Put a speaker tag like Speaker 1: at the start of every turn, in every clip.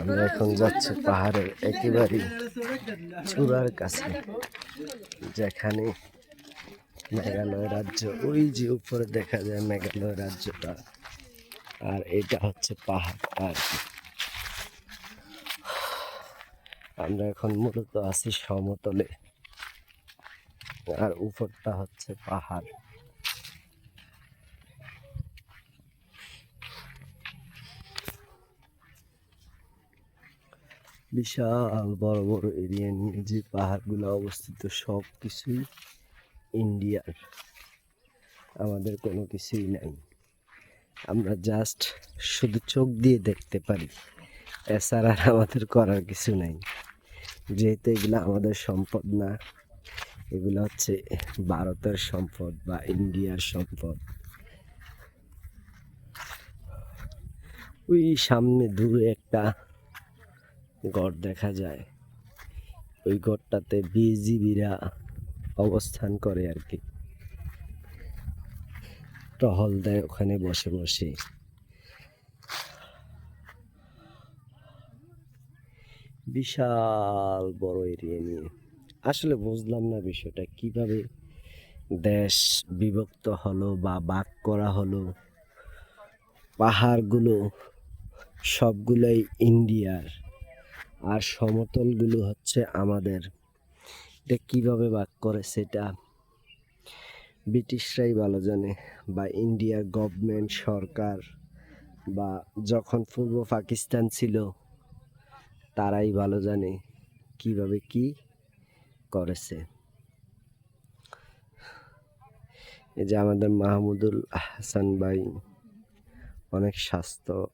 Speaker 1: আমরা এখন যাচ্ছি পাহাড়ের একেবারে চূড়ার কাছে, যেখানে মেঘালয় রাজ্য, ওই যে উপরে দেখা যায় মেঘালয় রাজ্যটা, আর এটা হচ্ছে পাহাড় আর আমরা এখন মূলত আছি সমতলে, আর উপরটা হচ্ছে পাহাড়। বিশাল বড় বড় এরিয়া নিয়ে যে পাহাড়গুলো অবস্থিত, সব কিছুই ইন্ডিয়ার। আমাদের কোনো কিছুই নাই। আমরা জাস্ট শুধু চোখ দিয়ে দেখতে পারি। এছাড়া আর আমাদের করার কিছু নাই। যেহেতু এগুলো আমাদের সম্পদ না, এগুলো হচ্ছে ভারতের সম্পদ বা ইন্ডিয়ার সম্পদ। ওই সামনে দূরে একটা গড় দেখা যায়। ওই গড়টাতে বিজিবিরা অবস্থান করে আর কি। টহল দেয় ওখানে বসে বসে। বিশাল বড় এরিয়া নিয়ে। আসলে বুঝলাম না বিষয়টা, কীভাবে দেশ বিভক্ত হলো বা বাক করা হলো। পাহাড়গুলো সবগুলোই ইন্ডিয়ার। আর সমতলগুলো হচ্ছে আমাদের। এটা কীভাবে ভাগ করে সেটা ব্রিটিশরাই ভালো জানে বা ইন্ডিয়ার গভর্নমেন্ট সরকার বা যখন পূর্ব পাকিস্তান ছিল, তারাই ভালো জানে কীভাবে কি করেছে। এই যে আমাদের মাহমুদুল হাসান ভাই, অনেক স্বাস্থ্য,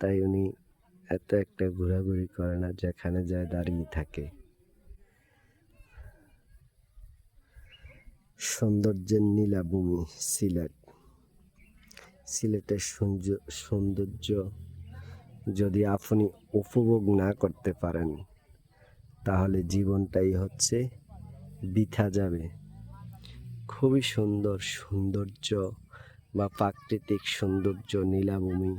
Speaker 1: তাই উনি এত একটা ঘোরাঘুরি করে না যেখানে যায় দাঁড়িয়ে থাকে। সৌন্দর্যের নীলাভূমি, সিলেট। সিলেটের সৌন্দর্য যদি আপনি উপভোগ না করতে পারেন, তাহলে জীবনটাই হচ্ছে বৃথা যাবে। খুবই সুন্দর সৌন্দর্য বা প্রাকৃতিক সৌন্দর্য, নীলাভূমি।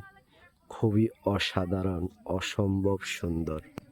Speaker 1: খুবই অসাধারণ অসম্ভব সুন্দর।